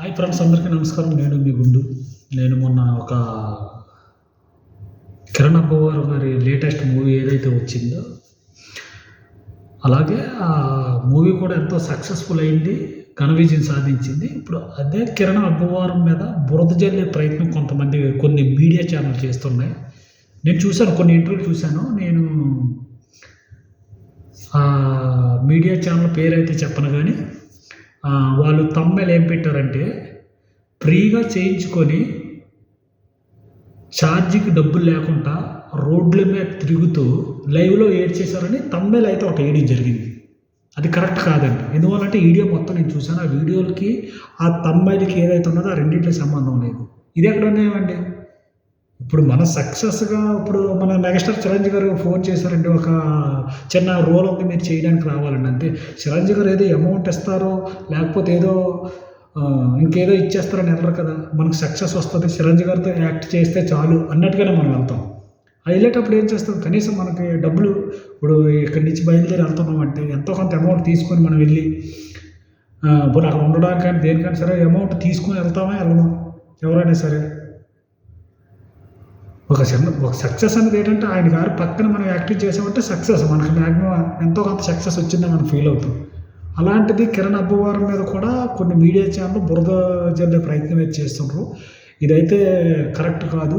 Hi friends అందరికీ నమస్కారం. నేను మీ గుండు. నేను మొన్న ఒక కిరణ్ అబ్బవారు గారి లేటెస్ట్ మూవీ ఏదైతే వచ్చిందో అలాగే ఆ మూవీ కూడా ఎంతో సక్సెస్ఫుల్ అయింది ఘన విజయం సాధించింది. ఇప్పుడు అదే కిరణ్ అబ్బవారం మీద బురద జల్లే ప్రయత్నం కొంతమంది కొన్ని మీడియా ఛానల్ చేస్తున్నాయి. నేను చూశాను కొన్ని ఇంటర్వ్యూ చూశాను. నేను ఆ మీడియా ఛానల్ పేరు అయితే చెప్పను కానీ వాళ్ళు తమ్మెలు ఏం పెట్టారంటే ఫ్రీగా చేయించుకొని ఛార్జీకి డబ్బులు లేకుండా రోడ్ల మీద తిరుగుతూ లైవ్లో ఏడ్ చేశారని తమ్మెలు అయితే ఒక ఏడీ జరిగింది. అది కరెక్ట్ కాదండి. ఎందువల్లంటే వీడియో మొత్తం నేను చూశాను. ఆ వీడియోలకి ఆ తమ్మాయిలకి ఏదైతే ఉన్నదో ఆ రెండింటికి సంబంధం లేదు. ఇది ఎక్కడ ఉన్నాయండి? ఇప్పుడు మన సక్సెస్గా ఇప్పుడు మన మెగాస్టార్ చిరంజీవి గారు ఫోన్ చేశారంటే ఒక చిన్న రోల్ ఉంది మీరు చేయడానికి రావాలండి. అంతే. చిరంజీవి గారు ఏదో అమౌంట్ ఇస్తారో లేకపోతే ఏదో ఇంకేదో ఇచ్చేస్తారని వెళ్ళరు కదా. మనకు సక్సెస్ వస్తుంది. చిరంజీవి గారితో యాక్ట్ చేస్తే చాలు అన్నట్టుగానే మనం వెళ్తాం. అది వెళ్ళేటప్పుడు ఏం చేస్తాం? కనీసం మనకి డబ్బులు ఇప్పుడు ఇక్కడి నుంచి బయలుదేరి వెళ్తున్నాం అంటే ఎంతో కొంత అమౌంట్ తీసుకొని మనం వెళ్ళి ఇప్పుడు అక్కడ కానీ దేనికైనా సరే అమౌంట్ తీసుకొని వెళ్తామా వెళ్ళమా ఎవరైనా సరే. ఒక చిన్న ఒక సక్సెస్ అనేది ఏంటంటే ఆయన గారు పక్కన మనం యాక్టివ్ చేసామంటే సక్సెస్ మనకి మ్యాక్సిమం ఎంతో కొంత సక్సెస్ వచ్చిందని మనం ఫీల్ అవుతాం. అలాంటిది కిరణ్ అబ్బవారి మీద కూడా కొన్ని మీడియా ఛానల్ బురద జల్లే ప్రయత్నం అయితే చేస్తుండ్రు. ఇదైతే కరెక్ట్ కాదు.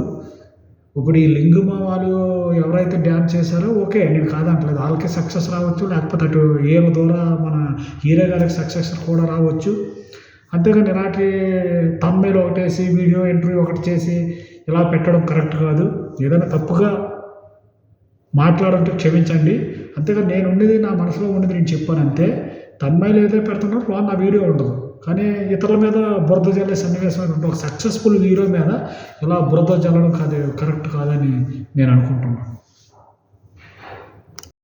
ఇప్పుడు ఈ లింగుమ వాళ్ళు ఎవరైతే డ్యాన్స్ చేశారో ఓకే నేను కాదంటలేదు. వాళ్ళకి సక్సెస్ రావచ్చు. లేకపోతే అటు ఏళ్ళ ద్వారా మన హీరో గారికి సక్సెస్ కూడా రావచ్చు. అంతేగాని ఇలాంటి తమ్మేలు ఒకటేసి వీడియో ఇంటర్వ్యూ ఒకటి చేసి ఇలా పెట్టడం కరెక్ట్ కాదు. ఏదైనా తప్పుగా మాట్లాడంటే క్షమించండి. అంతేగా నేను ఉండేది నా మనసులో ఉండేది నేను చెప్పాను అంతే. తన్మాయిలు ఏదైతే పెడుతున్నారో వాళ్ళు నా వీడియో ఉండదు. కానీ ఇతరుల మీద బురద జల్లే సన్నివేశం ఒక సక్సెస్ఫుల్ హీరో మీద ఇలా బురద జల్లడం కాదు కరెక్ట్ కాదని నేను అనుకుంటున్నాను.